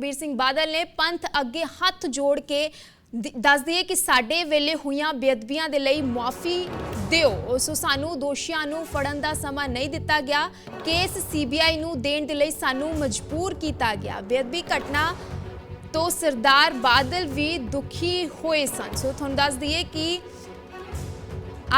ਵੀਰ ਸਿੰਘ ਬਾਦਲ ਨੇ ਪੰਥ ਅੱਗੇ ਹੱਥ ਜੋੜ ਕੇ ਦ- ਦੱਸ ਦਈਏ ਕਿ ਸਾਡੇ ਵੇਲੇ ਹੋਈਆਂ ਬੇਅਦਬੀਆਂ ਦੇ ਲਈ ਮਾਫੀ ਦਿਓ। ਸੋ ਸਾਨੂੰ ਦੋਸ਼ੀਆਂ ਨੂੰ ਫੜਨ ਦਾ ਸਮਾਂ ਨਹੀਂ ਦਿੱਤਾ ਗਿਆ। ਕੇਸ ਸੀਬੀਆਈ ਨੂੰ ਦੇਣ ਦੇ ਲਈ ਸਾਨੂੰ ਮਜਬੂਰ ਕੀਤਾ ਗਿਆ। ਬੇਅਦਬੀ ਘਟਨਾ ਤੋਂ ਸਰਦਾਰ ਬਾਦਲ ਵੀ ਦੁਖੀ ਹੋਏ ਸਨ। ਸੋ ਤੁਹਾਨੂੰ ਦੱਸ ਦਈਏ ਕਿ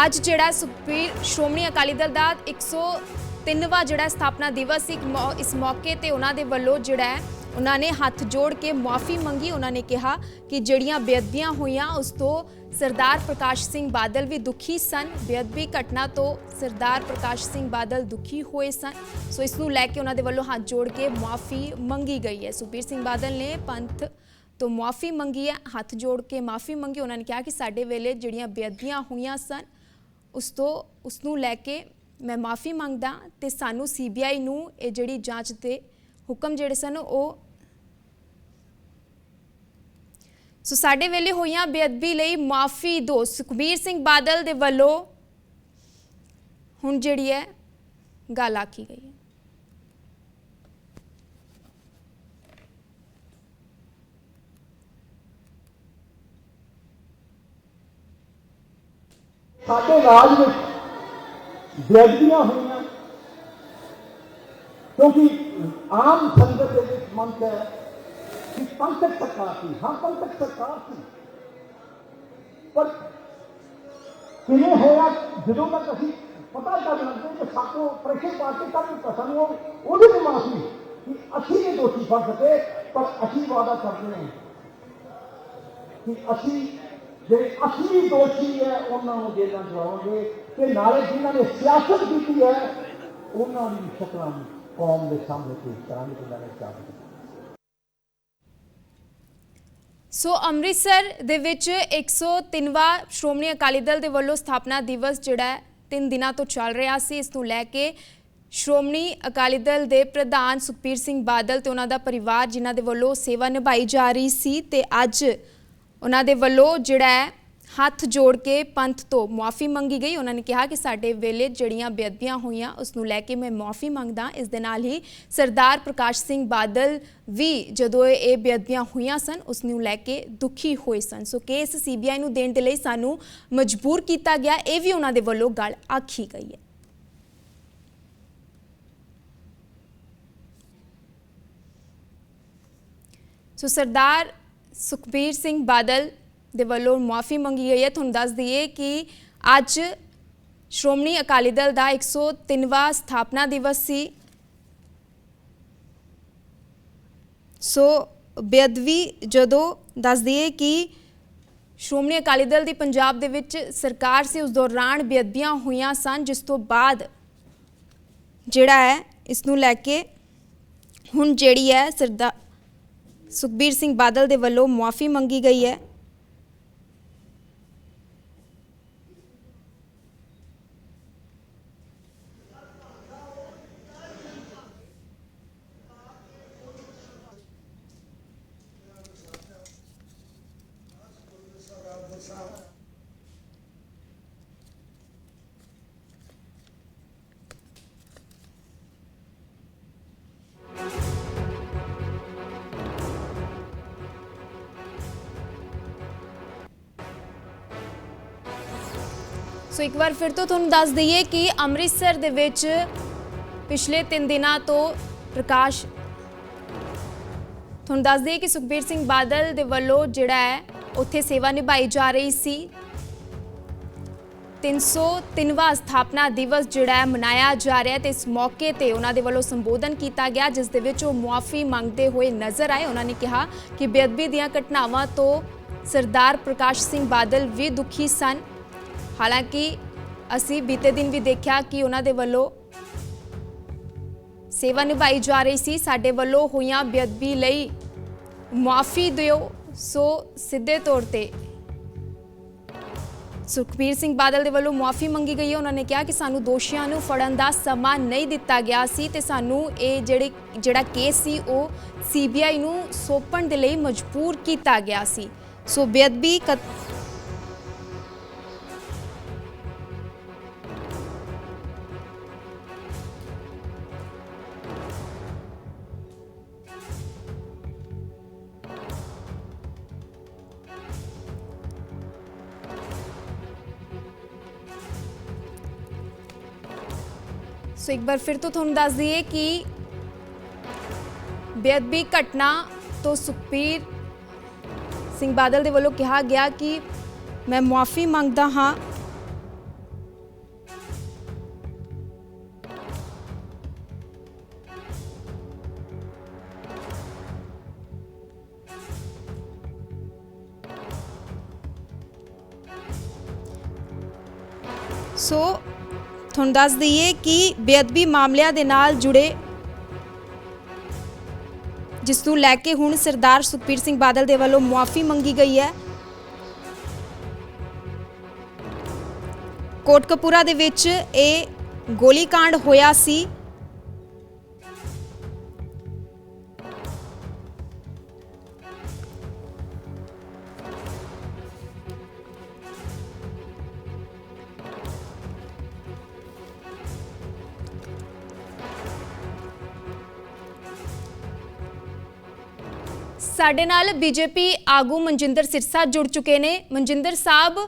ਅੱਜ ਜਿਹੜਾ ਸੁਖਬੀਰ ਸ਼੍ਰੋਮਣੀ ਅਕਾਲੀ ਦਲ ਦਾ 103ਵਾਂ ਜਿਹੜਾ ਸਥਾਪਨਾ ਦਿਵਸ ਸੀ, ਇੱਕ ਮੌ- ਇਸ ਮੌਕੇ ਤੇ ਉਹਨਾਂ ਦੇ ਵੱਲੋਂ ਜਿਹੜਾ ਉਹਨਾਂ ਨੇ ਹੱਥ ਜੋੜ ਕੇ ਮਾਫੀ ਮੰਗੀ। ਉਹਨਾਂ ਨੇ ਕਿਹਾ ਕਿ ਜਿਹੜੀਆਂ ਬੇਅਦਬੀਆਂ ਹੋਈਆਂ, ਉਸ ਤੋਂ ਸਰਦਾਰ ਪ੍ਰਕਾਸ਼ ਸਿੰਘ ਬਾਦਲ ਵੀ ਦੁਖੀ ਸਨ। ਬੇਅਦਬੀ ਘਟਨਾ ਤੋਂ ਸਰਦਾਰ ਪ੍ਰਕਾਸ਼ ਸਿੰਘ ਬਾਦਲ ਦੁਖੀ ਹੋਏ ਸਨ। ਸੋ ਇਸ ਨੂੰ ਲੈ ਕੇ ਉਹਨਾਂ ਦੇ ਵੱਲੋਂ ਹੱਥ ਜੋੜ ਕੇ ਮਾਫੀ ਮੰਗੀ ਗਈ ਹੈ। ਸੁਖਬੀਰ ਸਿੰਘ ਬਾਦਲ ਨੇ ਪੰਥ ਤੋਂ ਮਾਫੀ ਮੰਗੀ ਹੈ। ਹੱਥ ਜੋੜ ਕੇ ਮਾਫੀ ਮੰਗੀ। ਉਹਨਾਂ ਨੇ ਕਿਹਾ ਕਿ ਸਾਡੇ ਵੇਲੇ ਜਿਹੜੀਆਂ ਬੇਅਦਬੀਆਂ ਹੋਈਆਂ ਸਨ, ਉਸ ਤੋਂ, ਉਸ ਨੂੰ ਲੈ ਕੇ ਮੈਂ ਮਾਫੀ ਮੰਗਦਾ ਤੇ ਸਾਨੂੰ ਸੀਬੀਆਈ ਨੂੰ ਇਹ ਜਿਹੜੀ ਜਾਂਚ ਤੇ ਹੁਕਮ ਜਿਹੜੇ ਸਨ, ਉਹ ਸੋ ਸਾਡੇ ਵੇਲੇ ਹੋਈਆਂ ਬੇਅਦਬੀ ਲਈ ਮਾਫੀ ਦੋ। ਸੁਖਬੀਰ ਸਿੰਘ ਬਾਦਲ ਦੇ ਵੱਲੋਂ ਹੁਣ ਜਿਹੜੀ ਹੈ ਗੱਲ ਆਖੀ ਗਈ ਹੈ। ਸਾਡੇ ਰਾਜ ਵਿੱਚ ਬੇਅਦਬੀਆਂ ਹੋਈਆਂ। ਕਿਉਂਕਿ ਆਮ ਸੰਗਤ ਦੇ ਵਿੱਚ ਮੰਤ ਹੈ ਕਿ ਪੰਥਕ ਸਰਕਾਰ ਸੀ ਹਾਂ ਪੰਥਕ ਸਰਕਾਰ ਸੀ। ਪਰ ਕਿਵੇਂ ਹੋਇਆ, ਜਦੋਂ ਤੱਕ ਅਸੀਂ ਪਤਾ ਕਰ ਲੱਗੇ ਕਿ ਸਾਕੋ ਪ੍ਰੈਸ਼ਰ ਪਾਰਟੀ ਤੱਕ ਪਸੰਦ ਹੋ, ਉਹਦੀ ਵੀ ਮਾਫੀ ਕਿ ਅਸੀਂ ਇਹ ਦੋਸ਼ੀ ਫੜ ਸਕੇ, ਪਰ ਅਸੀਂ ਵਾਅਦਾ ਕਰਦੇ ਹਾਂ ਕਿ ਅਸੀਂ ਜਿਹੜੇ ਅਸਲੀ ਦੋਸ਼ੀ ਹੈ, ਉਹਨਾਂ ਨੂੰ ਜੇਲ੍ਹਾਂ ਚਲਾਵਾਂਗੇ ਤੇ ਨਾਲੇ ਜਿਨ੍ਹਾਂ ਨੇ ਸਿਆਸਤ ਕੀਤੀ ਹੈ, ਉਹਨਾਂ ਦੀ ਸ਼ਕਲਾਂ ਨੂੰ ਕੌਮ ਦੇ ਸਾਹਮਣੇ ਪੇਸ਼ ਕਰਾਂਗੇ ਜਿਨ੍ਹਾਂ ਨੇ ਸਿਆਸਤ ਕੀਤੀ ਸੋ ਅੰਮ੍ਰਿਤਸਰ ਦੇ ਵਿੱਚ 103ਵਾਂ ਸ਼੍ਰੋਮਣੀ ਅਕਾਲੀ ਦਲ ਦੇ ਵੱਲੋਂ ਸਥਾਪਨਾ ਦਿਵਸ ਜਿਹੜਾ ਤਿੰਨ ਦਿਨਾਂ ਤੋਂ ਚੱਲ ਰਿਹਾ ਸੀ। ਇਸ ਨੂੰ ਲੈ ਕੇ ਸ਼੍ਰੋਮਣੀ ਅਕਾਲੀ ਦਲ ਦੇ ਪ੍ਰਧਾਨ ਸੁਖਬੀਰ ਸਿੰਘ ਬਾਦਲ ਤੇ ਉਹਨਾਂ ਦਾ ਪਰਿਵਾਰ ਜਿਨ੍ਹਾਂ ਦੇ ਵੱਲੋਂ ਸੇਵਾ ਨਿਭਾਈ ਜਾ ਰਹੀ ਸੀ ਤੇ ਅੱਜ ਉਹਨਾਂ ਦੇ ਵੱਲੋਂ ਜਿਹੜਾ ਹੈ ਹੱਥ ਜੋੜ ਕੇ ਪੰਥ ਤੋਂ ਮਾਫੀ ਮੰਗੀ ਗਈ। ਉਹਨਾਂ ਨੇ ਕਿਹਾ ਕਿ ਸਾਡੇ ਵੇਲੇ ਜਿਹੜੀਆਂ ਬੇਅਦਬੀਆਂ ਹੋਈਆਂ, ਉਸ ਨੂੰ ਲੈ ਕੇ ਮੈਂ ਮਾਫੀ ਮੰਗਦਾ। ਇਸ ਦੇ ਨਾਲ ਹੀ ਸਰਦਾਰ ਪ੍ਰਕਾਸ਼ ਸਿੰਘ ਬਾਦਲ ਵੀ ਜਦੋਂ ਇਹ ਬੇਅਦਬੀਆਂ ਹੋਈਆਂ ਸਨ, ਉਸ ਨੂੰ ਲੈ ਕੇ ਦੁਖੀ ਹੋਏ ਸਨ। ਸੋ ਕੇਸ ਸੀਬੀਆਈ ਨੂੰ ਦੇਣ ਦੇ ਲਈ ਸਾਨੂੰ ਮਜਬੂਰ ਕੀਤਾ ਗਿਆ। ਇਹ ਵੀ ਉਹਨਾਂ ਦੇ ਵੱਲੋਂ ਗੱਲ ਆਖੀ ਗਈ ਹੈ। ਸੋ ਸਰਦਾਰ ਸੁਖਬੀਰ ਸਿੰਘ ਬਾਦਲ ਦੇ ਵੱਲੋਂ ਮਾਫੀ ਮੰਗੀ ਗਈ ਹੈ। ਤੁਹਾਨੂੰ ਦੱਸ ਦਈਏ ਕਿ ਅੱਜ ਸ਼੍ਰੋਮਣੀ ਅਕਾਲੀ ਦਲ ਦਾ 103ਵਾਂ ਸਥਾਪਨਾ ਦਿਵਸ ਸੀ। ਸੋ ਬੇਅਦਬੀ ਜਦੋਂ ਦੱਸ ਦਈਏ ਕਿ ਸ਼੍ਰੋਮਣੀ ਅਕਾਲੀ ਦਲ ਦੀ ਪੰਜਾਬ ਦੇ ਵਿੱਚ ਸਰਕਾਰ ਸੀ, ਉਸ ਦੌਰਾਨ ਬੇਅਦਬੀਆਂ ਹੋਈਆਂ ਸਨ, ਜਿਸ ਤੋਂ ਬਾਅਦ ਜਿਹੜਾ ਹੈ, ਇਸ ਨੂੰ ਲੈ ਕੇ ਹੁਣ ਜਿਹੜੀ ਹੈ ਸਰਦਾ ਸੁਖਬੀਰ ਸਿੰਘ ਬਾਦਲ ਦੇ ਵੱਲੋਂ ਮਾਫੀ ਮੰਗੀ ਗਈ ਹੈ। ਸੋ ਇੱਕ ਵਾਰ ਫਿਰ ਤੋਂ ਤੁਹਾਨੂੰ ਦੱਸ ਦਈਏ ਕਿ ਅੰਮ੍ਰਿਤਸਰ ਦੇ ਵਿੱਚ ਪਿਛਲੇ 3 ਦਿਨਾਂ ਤੋਂ ਪ੍ਰਕਾਸ਼ ਤੁਹਾਨੂੰ ਦੱਸ ਦਈਏ ਕਿ ਸੁਖਬੀਰ ਸਿੰਘ ਬਾਦਲ ਦੇ ਵੱਲੋਂ ਜਿਹੜਾ ਹੈ, ਉੱਥੇ ਸੇਵਾ ਨਿਭਾਈ ਜਾ ਰਹੀ ਸੀ। 303ਵਾਂ ਸਥਾਪਨਾ ਦਿਵਸ ਜਿਹੜਾ ਹੈ, ਮਨਾਇਆ ਜਾ ਰਿਹਾ ਤੇ ਇਸ ਮੌਕੇ ਤੇ ਉਹਨਾਂ ਦੇ ਵੱਲੋਂ ਸੰਬੋਧਨ ਕੀਤਾ ਗਿਆ, ਜਿਸ ਦੇ ਵਿੱਚ ਉਹ ਮੁਆਫੀ ਮੰਗਦੇ ਹੋਏ ਨਜ਼ਰ ਆਏ। ਉਹਨਾਂ ਨੇ ਕਿਹਾ ਕਿ ਬੇਅਦਬੀ ਦੀਆਂ ਘਟਨਾਵਾਂ ਤੋਂ ਸਰਦਾਰ ਪ੍ਰਕਾਸ਼ ਸਿੰਘ ਬਾਦਲ ਵੀ ਦੁਖੀ ਸਨ। ਹਾਲਾਂਕਿ ਅਸੀਂ ਬੀਤੇ ਦਿਨ ਵੀ ਦੇਖਿਆ ਕਿ ਉਹਨਾਂ ਦੇ ਵੱਲੋਂ ਸੇਵਾ ਨਿਭਾਈ ਜਾ ਰਹੀ ਸੀ। ਸਾਡੇ ਵੱਲੋਂ ਹੋਈਆਂ ਬੇਅਦਬੀ ਲਈ ਮਾਫੀ ਦਿਓ। ਸੋ ਸਿੱਧੇ ਤੌਰ ਤੇ ਸੁਖਬੀਰ ਸਿੰਘ ਬਾਦਲ ਦੇ ਵੱਲੋਂ ਮਾਫੀ ਮੰਗੀ ਗਈ ਹੈ। ਉਹਨਾਂ ਨੇ ਕਿਹਾ ਕਿ ਸਾਨੂੰ ਦੋਸ਼ੀਆਂ ਨੂੰ ਫੜਨ ਦਾ ਸਮਾਂ ਨਹੀਂ ਦਿੱਤਾ ਗਿਆ ਸੀ ਤੇ ਸਾਨੂੰ ਇਹ ਜਿਹੜੇ, ਜਿਹੜਾ ਕੇਸ ਸੀ, ਉਹ ਸੀਬੀਆਈ ਨੂੰ ਸੌਂਪਣ ਦੇ ਲਈ ਮਜਬੂਰ ਕੀਤਾ ਗਿਆ ਸੀ। ਸੋ ਬੇਅਦਬੀ ਸੋ ਇੱਕ ਵਾਰ ਫਿਰ ਤੋਂ ਤੁਹਾਨੂੰ ਦੱਸ ਦਈਏ ਕਿ ਬੇਅਦਬੀ ਘਟਨਾ ਤੋਂ ਸੁਖਬੀਰ ਸਿੰਘ ਬਾਦਲ ਦੇ ਵੱਲੋਂ ਕਿਹਾ ਗਿਆ ਕਿ ਮੈਂ ਮੁਆਫੀ ਮੰਗਦਾ ਹਾਂ। ਸੋ ਤੁਹਾਨੂੰ ਦੱਸ ਦਈਏ ਕਿ ਬੇਅਦਬੀ ਮਾਮਲਿਆਂ ਦੇ ਨਾਲ ਜੁੜੇ ਜਿਸ ਨੂੰ ਲੈ ਕੇ ਹੁਣ ਸਰਦਾਰ ਸੁਖਬੀਰ ਸਿੰਘ ਬਾਦਲ ਦੇ ਵੱਲੋਂ ਮੁਆਫੀ ਮੰਗੀ ਗਈ ਹੈ। ਕੋਟਕਪੂਰਾ ਦੇ ਵਿੱਚ ਇਹ ਗੋਲੀकांड ਹੋਇਆ ਸੀ। ਸਾਡੇ ਨਾਲ ਬੀਜੇਪੀ ਆਗੂ ਮਨਜਿੰਦਰ ਸਿਰਸਾ ਜੁੜ ਚੁੱਕੇ ਨੇ। ਮਨਜਿੰਦਰ ਸਾਹਿਬ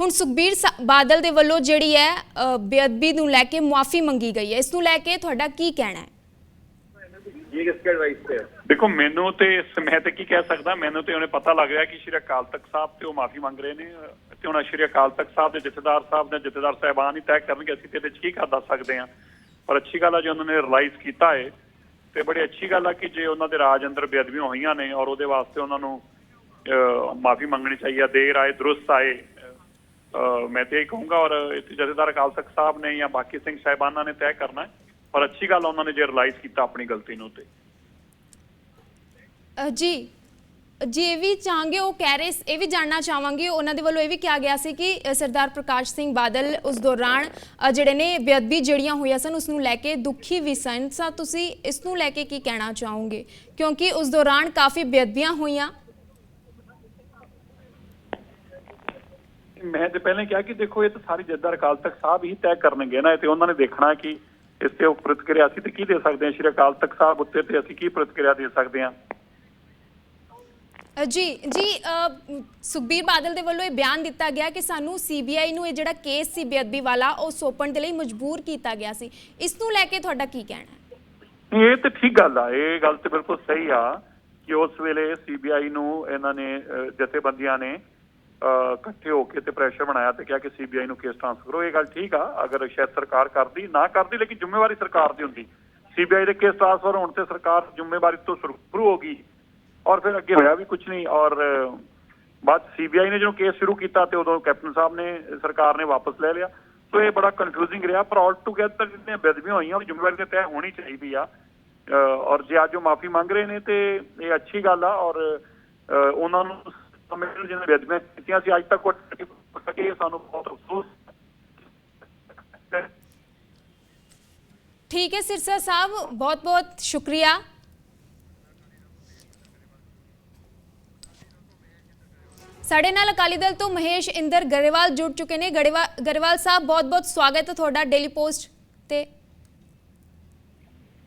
ਹੁਣ ਸੁਖਬੀਰ ਬਾਦਲ ਦੇ ਵੱਲੋਂ ਜਿਹੜੀ ਹੈ ਬੇਅਦਬੀ ਨੂੰ ਲੈ ਕੇ ਮੁਆਫੀ ਮੰਗੀ ਗਈ ਹੈ। ਇਸ ਨੂੰ ਲੈ ਕੇ ਤੁਹਾਡਾ ਕੀ ਕਹਿਣਾ ਹੈ? ਜੀ ਕਿਸਕੇ ਐਡਵਾਈਸ ਤੇ ਦੇਖੋ ਮੈਨੂੰ ਤੇ ਮੈਂ ਤੇ ਕੀ ਕਹਿ ਸਕਦਾ ਮੈਨੂੰ ਤੇ ਉਹਨੇ ਪਤਾ ਲੱਗ ਰਿਹਾ ਕਿ ਸ਼੍ਰੀ ਅਕਾਲ ਤਖਤ ਸਾਹਿਬ ਤੇ ਉਹ ਮਾਫੀ ਮੰਗ ਰਹੇ ਨੇ। ਤੇ ਹੁਣ ਸ਼੍ਰੀ ਅਕਾਲ ਤਖਤ ਸਾਹਿਬ ਦੇ ਜਥੇਦਾਰ ਸਾਹਿਬ ਨੇ ਜਥੇਦਾਰ ਸਾਹਿਬਾਨ ਹੀ ਤੈਅ ਕਰਨਗੇ ਅਸੀਂ ਤੇ ਇਹਦੇ ਚ ਕੀ ਕਰ ਦੱਸ ਸਕਦੇ ਹਾਂ। ਪਰ ਅੱਛੀ ਗੱਲ ਆ ਜੇ ਉਹਨਾਂ ਨੇ ਰਿਅਲਾਈਜ਼ ਕੀਤਾ ਹੈ ਤੇ ਬੜੀ ਅੱਛੀ ਗੱਲ ਆ ਕਿ ਜੇ ਉਹਨਾਂ ਦੇ ਰਾਜ ਅੰਦਰ ਬੇਅਦਬੀਆਂ ਹੋਈਆਂ ਨੇ ਔਰ ਉਹਦੇ ਵਾਸਤੇ ਉਹਨਾਂ ਨੂੰ ਮਾਫੀ ਮੰਗਣੀ ਚਾਹੀਏ ਦੇਰ ਆਏ, ਦਰੁਸਤ ਆਏ ਮੈਂ ਤੇ ਇਹ ਕਹੂੰਗਾ ਔਰ ਇੱਥੇ ਜਥੇਦਾਰ ਅਕਾਲ ਤਖਤ ਸਾਹਿਬ ਨੇ ਜਾਂ ਬਾਕੀ ਸਿੰਘ ਸਾਹਿਬਾਨਾਂ ਨੇ ਤੈਅ ਕਰਨਾ ਹੈ ਪਰ ਅੱਛੀ ਗੱਲ ਉਹਨਾਂ ਨੇ ਜੇ ਰਿਅਲਾਈਜ਼ ਕੀਤਾ ਆਪਣੀ ਗਲਤੀ ਨੂੰ ਤੇ ਜੀ। ਜੀ ਇਹ ਵੀ ਚਾਹਾਂਗੇ, ਉਹ ਕਹਿ ਰਹੇ ਇਹ ਵੀ ਜਾਣਨਾ ਚਾਹਾਂਗੇ, ਉਹਨਾਂ ਦੇ ਵੱਲੋਂ ਇਹ ਵੀ ਕਿਹਾ ਗਿਆ ਸੀ ਕਿ ਸਰਦਾਰ ਪ੍ਰਕਾਸ਼ ਸਿੰਘ ਬਾਦਲ ਉਸ ਦੌਰਾਨ ਜਿਹੜੇ ਨੇ ਬੇਅਦਬੀ ਜਿਹੜੀਆਂ ਹੋਈਆਂ ਸਨ, ਉਸ ਨੂੰ ਲੈ ਕੇ ਦੁਖੀ ਵੀ ਸਨ। ਸਾ, ਤੁਸੀਂ ਇਸ ਨੂੰ ਲੈ ਕੇ ਕੀ ਕਹਿਣਾ ਚਾਹੋਗੇ? ਕਿਉਂਕਿ ਉਸ ਦੌਰਾਨ ਕਾਫੀ ਬੇਅਦਬੀਆਂ ਹੋਈਆਂ। ਮੈਂ ਤੇ ਪਹਿਲਾਂ ਕਿਹਾ ਕਿ ਦੇਖੋ, ਇਹ ਤਾਂ ਸਾਰੀ ਜੱਦਰ ਅਕਾਲ ਤਖਤ ਸਾਹਿਬ ਹੀ ਤੈਅ ਕਰਨਗੇ ਨਾ ਤੇ ਉਹਨਾਂ ਨੇ ਦੇਖਣਾ ਕਿ ਇਸ ਤੇ ਉਹ ਪ੍ਰਤੀਕਿਰਿਆ ਅਸੀਂ ਤੇ ਕੀ ਦੇ ਸਕਦੇ ਹਾਂ? ਸ਼੍ਰੀ ਅਕਾਲ ਤਖਤ ਸਾਹਿਬ ਉੱਤੇ ਤੇ ਅਸੀਂ ਕੀ ਪ੍ਰਤੀਕਿਰਿਆ ਦੇ ਸਕਦੇ ਹਾਂ? ਜੀ ਜੀ ਸੁਖਬੀਰ ਬਾਦਲ ਦੇ ਵੱਲੋਂ ਇਹ ਬਿਆਨ ਦਿੱਤਾ ਗਿਆ ਕਿ ਸਾਨੂੰ ਸੀਬੀਆਈ ਨੂੰ ਇਹ ਜਿਹੜਾ ਕੇਸ ਸੀ ਬੇਅਦਬੀ ਵਾਲਾ, ਉਹ ਸੌਂਪਣ ਦੇ ਲਈ ਮਜਬੂਰ ਕੀਤਾ ਗਿਆ ਸੀ। ਇਸ ਨੂੰ ਲੈ ਕੇ ਤੁਹਾਡਾ ਕੀ ਕਹਿਣਾ ਹੈ? ਇਹ ਤੇ ਠੀਕ ਗੱਲ ਆ, ਇਹ ਗੱਲ ਤੇ ਬਿਲਕੁਲ ਸਹੀ ਆ ਕਿ ਉਸ ਵੇਲੇ ਸੀਬੀਆਈ ਨੂੰ ਇਹਨਾਂ ਨੇ ਜਥੇਬੰਦੀਆਂ ਨੇ ਇਕੱਠੇ ਹੋ ਕੇ ਤੇ ਪ੍ਰੈਸ਼ਰ ਬਣਾਇਆ ਤੇ ਕਿਹਾ ਕਿ ਸੀਬੀਆਈ ਨੂੰ ਕੇਸ ਟ੍ਰਾਂਸਫਰ ਕਰੋ। ਇਹ ਗੱਲ ਠੀਕ ਆ, ਅਗਰ ਸ਼ਾਇਦ ਸਰਕਾਰ ਕਰਦੀ, ਨਾ ਕਰਦੀ, ਲੇਕਿਨ ਜ਼ਿੰਮੇਵਾਰੀ ਸਰਕਾਰ ਦੀ ਹੁੰਦੀ। ਸੀਬੀਆਈ ਦੇ ਕੇਸ ਟ੍ਰਾਂਸਫਰ ਹੋਣ ਤੇ ਸਰਕਾਰ ਜ਼ਿੰਮੇਵਾਰੀ ਤੋਂ ਸ਼ੁਰੂ ਹੋ ਗਈ। ਔਰ ਫਿਰ ਅੱਗੇ ਹੋਇਆ ਵੀ ਕੁਝ ਨਹੀਂ ਔਰ ਬਾਅਦ ਸੀਬੀਆਈ ਨੇ ਜਦੋਂ ਕੇਸ ਸ਼ੁਰੂ ਕੀਤਾ ਤੇ ਉਦੋਂ ਕੈਪਟਨ ਸਾਹਿਬ ਨੇ, ਸਰਕਾਰ ਨੇ ਵਾਪਸ ਲੈ ਲਿਆ। ਸੋ ਇਹ ਬੜਾ ਕਨਫਿਊਜ਼ਿੰਗ ਰਿਹਾ, ਪਰ ਆਲ ਟੂਗੇਦਰ ਜਿਹੜੀਆਂ ਬੇਦਬੀਆਂ ਹੋਈਆਂ, ਉਹ ਜ਼ਿੰਮੇਵਾਰੀ ਤੇ ਤੈਅ ਹੋਣੀ ਚਾਹੀਦੀ ਆ। ਔਰ ਜੇ ਅੱਜ ਉਹ ਮਾਫੀ ਮੰਗ ਰਹੇ ਨੇ ਤੇ ਇਹ ਅੱਛੀ ਗੱਲ ਆ ਔਰ ਉਹਨਾਂ ਨੂੰ ਸਮੇਂ ਜਿਹਨਾਂ ਬੇਦਬੀਆਂ ਕੀਤੀਆਂ ਸੀ, ਅੱਜ ਤੱਕ ਉਹ ਸਕੇ ਸਾਨੂੰ ਬਹੁਤ ਅਫਸੋਸ ਠੀਕ ਹੈ ਸਿਰਸਾ ਸਾਹਿਬ ਬਹੁਤ ਬਹੁਤ ਸ਼ੁਕਰੀਆ। ਸਾਡੇ ਨਾਲ ਅਕਾਲੀ ਦਲ ਤੋਂ ਮਹੇਸ਼ ਇੰਦਰ ਗਰੇਵਾਲ ਜੁੜ ਚੁੱਕੇ ਨੇ। ਗਰੇਵਾਲ ਸਾਹਿਬ ਬਹੁਤ ਬਹੁਤ ਸਵਾਗਤ ਹੈ ਤੁਹਾਡਾ ਡੇਲੀ ਪੋਸਟ ਤੇ।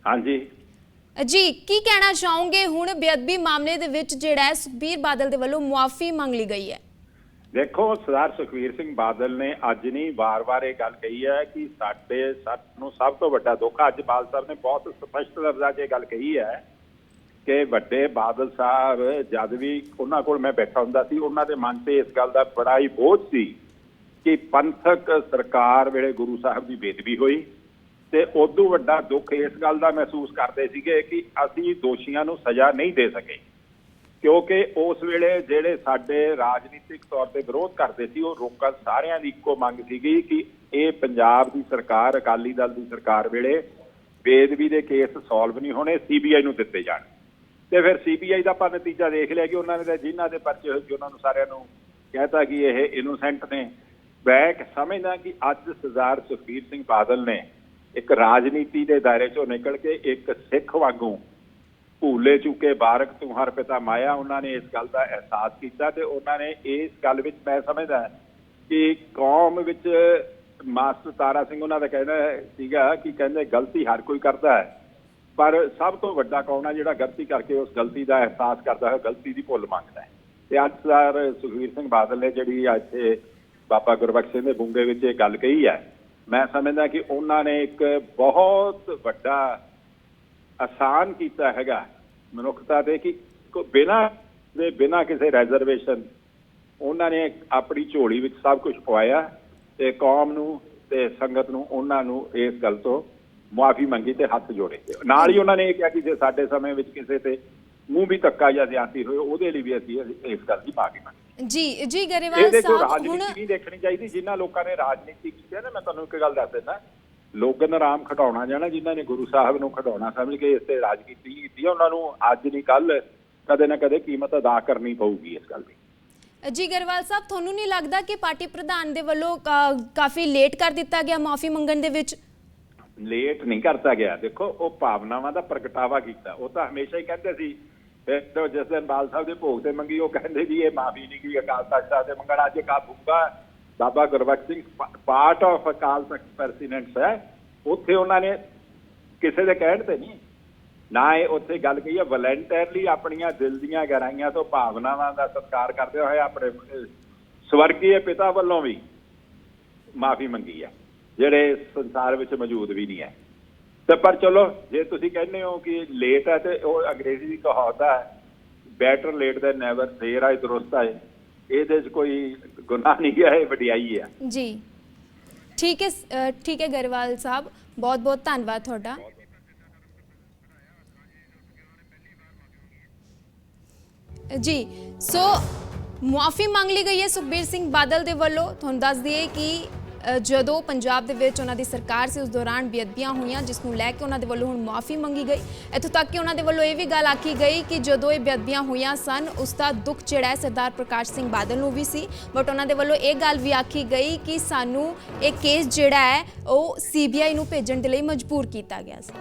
ਹਾਂਜੀ। ਜੀ ਕੀ ਕਹਿਣਾ ਚਾਹੋਗੇ? ਹੁਣ ਬੇਅਦਬੀ ਮਾਮਲੇ ਦੇ ਵਿੱਚ ਜਿਹੜਾ ਸੁਖਬੀਰ ਬਾਦਲ ਦੇ ਵੱਲੋਂ ਮੁਆਫੀ ਮੰਗ ਲਈ ਗਈ ਹੈ। ਦੇਖੋ ਸਰਦਾਰ ਸੁਖਵੀਰ ਸਿੰਘ ਬਾਦਲ ਨੇ ਅੱਜ ਨਹੀਂ ਵਾਰ-ਵਾਰ ਇਹ ਗੱਲ ਕਹੀ ਹੈ ਕਿ ਸਾਡੇ ਸਾਨੂੰ ਸਭ ਤੋਂ ਵੱਡਾ ਦੁੱਖ ਅੱਜ ਬਾਦਲ ਸਾਹਿਬ ਨੇ ਬਹੁਤ ਸਪਸ਼ਟ ਲਫ਼ਜ਼ਾਂ 'ਚ ਇਹ ਗੱਲ ਕਹੀ ਹੈ ਕਿ ਵੱਡੇ ਬਾਦਲ ਸਾਹਿਬ ਜਦ ਵੀ ਉਹਨਾਂ ਕੋਲ ਮੈਂ ਬੈਠਾ ਹੁੰਦਾ ਸੀ, ਉਹਨਾਂ ਦੇ ਮਨ ਤੇ ਇਸ ਗੱਲ ਦਾ ਬੜਾ ਹੀ ਬੋਝ ਸੀ ਕਿ ਪੰਥਕ ਸਰਕਾਰ ਵੇਲੇ ਗੁਰੂ ਸਾਹਿਬ ਦੀ ਬੇਦਬੀ ਹੋਈ ਤੇ ਉਦੋਂ ਵੱਡਾ ਦੁੱਖ ਇਸ ਗੱਲ ਦਾ ਮਹਿਸੂਸ ਕਰਦੇ ਸੀਗੇ ਕਿ ਅਸੀਂ ਦੋਸ਼ੀਆਂ ਨੂੰ ਸਜ਼ਾ ਨਹੀਂ ਦੇ ਸਕੇ। ਕਿਉਂਕਿ ਉਸ ਵੇਲੇ ਜਿਹੜੇ ਸਾਡੇ ਰਾਜਨੀਤਿਕ ਤੌਰ ਤੇ ਵਿਰੋਧ ਕਰਦੇ ਸੀ, ਉਹ ਲੋਕਾਂ ਸਾਰਿਆਂ ਦੀ ਇੱਕੋ ਮੰਗ ਸੀਗੀ ਕਿ ਇਹ ਪੰਜਾਬ ਦੀ ਸਰਕਾਰ, ਅਕਾਲੀ ਦਲ ਦੀ ਸਰਕਾਰ ਵੇਲੇ ਬੇਦਬੀ ਦੇ ਕੇਸ ਸੋਲਵ ਨਹੀਂ ਹੋਣੇ ਸੀਬੀਆਈ ਨੂੰ ਦਿੱਤੇ ਜਾਣ। ਤੇ ਫਿਰ ਸੀਬੀਆਈ ਦਾ ਆਪਾਂ ਨਤੀਜਾ ਦੇਖ ਲਿਆ ਕਿ ਉਹਨਾਂ ਨੇ ਤਾਂ ਜਿਨ੍ਹਾਂ ਦੇ ਪਰਚੇ ਹੋਏ ਉਹਨਾਂ ਨੂੰ ਸਾਰਿਆਂ ਨੂੰ ਕਹਿਤਾ ਕਿ ਇਹ ਇਨੋਸੈਂਟ ਨੇ। ਮੈਂ ਸਮਝਦਾ ਕਿ ਅੱਜ ਸਰਦਾਰ ਸੁਖਬੀਰ ਸਿੰਘ ਬਾਦਲ ਨੇ ਇੱਕ ਰਾਜਨੀਤੀ ਦੇ ਦਾਇਰੇ ਚੋਂ ਨਿਕਲ ਕੇ ਇੱਕ ਸਿੱਖ ਵਾਂਗੂ ਭੂਲੇ ਚੁੱਕੇ, ਬਾਰਕ ਤੂੰ ਹਰ ਪਿਤਾ ਮਾਇਆ, ਉਹਨਾਂ ਨੇ ਇਸ ਗੱਲ ਦਾ ਅਹਿਸਾਸ ਕੀਤਾ ਤੇ ਉਹਨਾਂ ਨੇ ਇਸ ਗੱਲ ਵਿੱਚ ਮੈਂ ਸਮਝਦਾ ਕਿ ਕੌਮ ਵਿੱਚ ਮਾਸਟਰ ਤਾਰਾ ਸਿੰਘ ਉਹਨਾਂ ਦਾ ਕਹਿਣਾ ਸੀਗਾ ਕਿ ਕਹਿੰਦੇ ਗਲਤੀ ਹਰ ਕੋਈ ਕਰਦਾ ਹੈ। ਪਰ ਸਭ ਤੋਂ ਵੱਡਾ ਕੌਣ ਹੈ ਜਿਹੜਾ ਗਲਤੀ ਕਰਕੇ ਉਸ ਗਲਤੀ ਦਾ ਅਹਿਸਾਸ ਕਰਦਾ ਹੈ, ਗਲਤੀ ਦੀ ਭੁੱਲ ਮੰਗਦਾ ਹੈ। ਤੇ ਅੱਜ ਸਰ ਸੁਖਵੀਰ ਸਿੰਘ ਬਾਦਲ ਨੇ ਜਿਹੜੀ ਅੱਜ ਬਾਬਾ ਗੁਰਬਖਸ਼ ਸਿੰਘ ਦੇ ਬੁੰਗੇ ਵਿੱਚ ਇਹ ਗੱਲ ਕਹੀ ਹੈ, ਮੈਂ ਸਮਝਦਾ ਕਿ ਉਹਨਾਂ ਨੇ ਇੱਕ ਬਹੁਤ ਵੱਡਾ ਆਸਾਨ ਕੀਤਾ ਹੈਗਾ ਮਨੁੱਖਤਾ ਦੇ ਕਿ ਬਿਨਾ ਦੇ ਬਿਨਾ ਕਿਸੇ ਰੈਜ਼ਰਵੇਸ਼ਨ ਉਹਨਾਂ ਨੇ ਆਪਣੀ ਝੋਲੀ ਵਿੱਚ ਸਭ ਕੁਝ ਪਵਾਇਆ ਤੇ ਕੌਮ ਨੂੰ ਤੇ ਸੰਗਤ ਨੂੰ ਉਹਨਾਂ ਨੂੰ ਇਸ ਗੱਲ ਤੋਂ ਮੁਆਫੀ ਮੰਗੀ ਤੇ ਹੱਥ ਜੋੜੇ। ਨਾਲ ਹੀ ਉਹਨਾਂ ਨੇ ਇਹ ਕਿਹਾ ਕਿ ਜੇ ਸਾਡੇ ਸਮੇਂ ਵਿੱਚ ਕਿਸੇ ਤੇ ਮੂੰਹ ਵੀ ਧੱਕਾ ਜਾਂ ਜ਼ਿਆਦਤੀ ਹੋਏ ਉਹਦੇ ਲਈ ਵੀ ਅਸੀਂ ਇਸ ਗੱਲ ਦੀ ਮਾਫੀ ਮੰਗੀ ਜੀ ਜੀ ਗਰੇਵਾਲ ਸਾਹਿਬ ਹੁਣ ਰਾਜਨੀਤੀ ਨਹੀਂ ਦੇਖਣੀ ਚਾਹੀਦੀ ਜਿਨ੍ਹਾਂ ਲੋਕਾਂ ਨੇ ਰਾਜਨੀਤੀ ਕੀਤੀ ਹੈ ਨਾ ਮੈਂ ਤੁਹਾਨੂੰ ਇੱਕ ਗੱਲ ਦੱਸ ਦਿੰਦਾ। ਲੋਕਨ ਆਰਾਮ ਖਟਾਉਣਾ ਜਾਣਾ ਜਿਨ੍ਹਾਂ ਨੇ ਗੁਰੂ ਸਾਹਿਬ ਨੂੰ ਖਟਾਉਣਾ ਸਮਝ ਕੇ ਇਸ ਤੇ ਰਾਜਨੀਤੀ ਕੀਤੀ ਉਹਨਾਂ ਨੂੰ ਅੱਜ ਨਹੀਂ ਕੱਲ ਕਦੇ ਨਾ ਕਦੇ ਕੀਮਤ ਅਦਾ ਕਰਨੀ ਪਊਗੀ ਇਸ ਗੱਲ ਦੀ। ਜੀ ਗਰੇਵਾਲ ਸਾਹਿਬ ਤੁਹਾਨੂੰ ਨਹੀਂ ਲੱਗਦਾ ਕਿ ਪਾਰਟੀ ਪ੍ਰਧਾਨ ਦੇ ਵੱਲੋਂ ਕਾਫੀ ਲੇਟ ਕਰ ਦਿੱਤਾ ਗਿਆ ਮਾਫੀ ਮੰਗਣ ਦੇ ਵਿੱਚ? ਲੇਟ ਨਹੀਂ ਕਰਤਾ ਗਿਆ। ਦੇਖੋ, ਉਹ ਭਾਵਨਾਵਾਂ ਦਾ ਪ੍ਰਗਟਾਵਾ ਕੀਤਾ। ਉਹ ਤਾਂ ਹਮੇਸ਼ਾ ਹੀ ਕਹਿੰਦੇ ਸੀ, ਫਿਰ ਜਿਸ ਦਿਨ ਬਾਲ ਸਾਹਿਬ ਦੇ ਭੋਗ ਤੇ ਮੰਗੀ, ਉਹ ਕਹਿੰਦੇ ਵੀ ਇਹ ਮਾਫੀ ਨਹੀਂ ਕੀ ਅਕਾਲ ਤਖਤ ਸਾਹਿਬ ਦੇ ਮੰਗਣ। ਅੱਜ ਕਾ ਭੁੱਗਾ Baba Gurbakhsh Singh part of Akal Takht presidents ਹੈ। ਉੱਥੇ ਉਹਨਾਂ ਨੇ ਕਿਸੇ ਦੇ ਕਹਿਣ ਤੇ ਨਹੀਂ, ਨਾ ਇਹ ਉੱਥੇ ਗੱਲ ਕਹੀ ਹੈ। ਵਲੰਟੀਅਰਲੀ ਆਪਣੀਆਂ ਦਿਲ ਦੀਆਂ ਗਹਿਰਾਈਆਂ ਤੋਂ ਭਾਵਨਾਵਾਂ ਦਾ ਸਤਿਕਾਰ ਕਰਦੇ ਹੋਏ ਆਪਣੇ ਸਵਰਗੀ ਪਿਤਾ ਵੱਲੋਂ ਵੀ ਮਾਫੀ ਮੰਗੀ ਹੈ ਜਿਹੜੇ ਸੰਸਾਰ ਵਿੱਚ ਮੌਜੂਦ ਵੀ ਨਹੀਂ ਹੈ। ਤੇ ਪਰ ਚਲੋ, ਜੇ ਤੁਸੀਂ ਕਹਿੰਦੇ ਹੋ ਕਿ ਲੇਟ ਹੈ ਤੇ ਉਹ ਅੰਗਰੇਜ਼ੀ ਦੀ ਕਹਾਵਤ ਹੈ ਬੈਟਰ ਲੇਟ ਦੈਨ ਨੈਵਰ ਦੇਰ ਆਏ ਦਰੁਸਤ ਆਏ। ਇਹਦੇ 'ਚ ਕੋਈ ਗੁਨਾਹ ਨਹੀਂ ਹੈ, ਇਹ ਵਡਿਆਈ ਹੈ। ਜੀ। ਠੀਕ ਹੈ ਠੀਕ ਹੈ ਗਰੇਵਾਲ ਸਾਹਿਬ ਬਹੁਤ ਬਹੁਤ ਧੰਨਵਾਦ ਤੁਹਾਡਾ। ਜੀ, ਸੋ ਮੁਆਫੀ ਮੰਗ ਲਈ ਗਈ ਹੈ ਸੁਖਬੀਰ ਸਿੰਘ ਬਾਦਲ ਦੇ ਵੱਲੋਂ। ਤੁਹਾਨੂੰ ਦੱਸ ਦਈਏ ਕਿ ਜਦੋਂ ਪੰਜਾਬ ਦੇ ਵਿੱਚ ਉਹਨਾਂ ਦੀ ਸਰਕਾਰ ਸੀ, ਉਸ ਦੌਰਾਨ ਬੇਅਦਬੀਆਂ ਹੋਈਆਂ, ਜਿਸ ਨੂੰ ਲੈ ਕੇ ਉਹਨਾਂ ਦੇ ਵੱਲੋਂ ਹੁਣ ਮੁਆਫੀ ਮੰਗੀ ਗਈ। ਇੱਥੋਂ ਤੱਕ ਕਿ ਉਹਨਾਂ ਦੇ ਵੱਲੋਂ ਇਹ ਵੀ ਗੱਲ ਆਖੀ ਗਈ ਕਿ ਜਦੋਂ ਇਹ ਬੇਅਦਬੀਆਂ ਹੋਈਆਂ ਸਨ, ਉਸ ਦਾ ਦੁੱਖ ਜਿਹੜਾ ਹੈ ਸਰਦਾਰ ਪ੍ਰਕਾਸ਼ ਸਿੰਘ ਬਾਦਲ ਨੂੰ ਵੀ ਸੀ। ਬਟ ਉਹਨਾਂ ਦੇ ਵੱਲੋਂ ਇਹ ਗੱਲ ਵੀ ਆਖੀ ਗਈ ਕਿ ਸਾਨੂੰ ਇਹ ਕੇਸ ਜਿਹੜਾ ਹੈ, ਉਹ ਸੀਬੀਆਈ ਨੂੰ ਭੇਜਣ ਦੇ ਲਈ ਮਜਬੂਰ ਕੀਤਾ ਗਿਆ ਸੀ।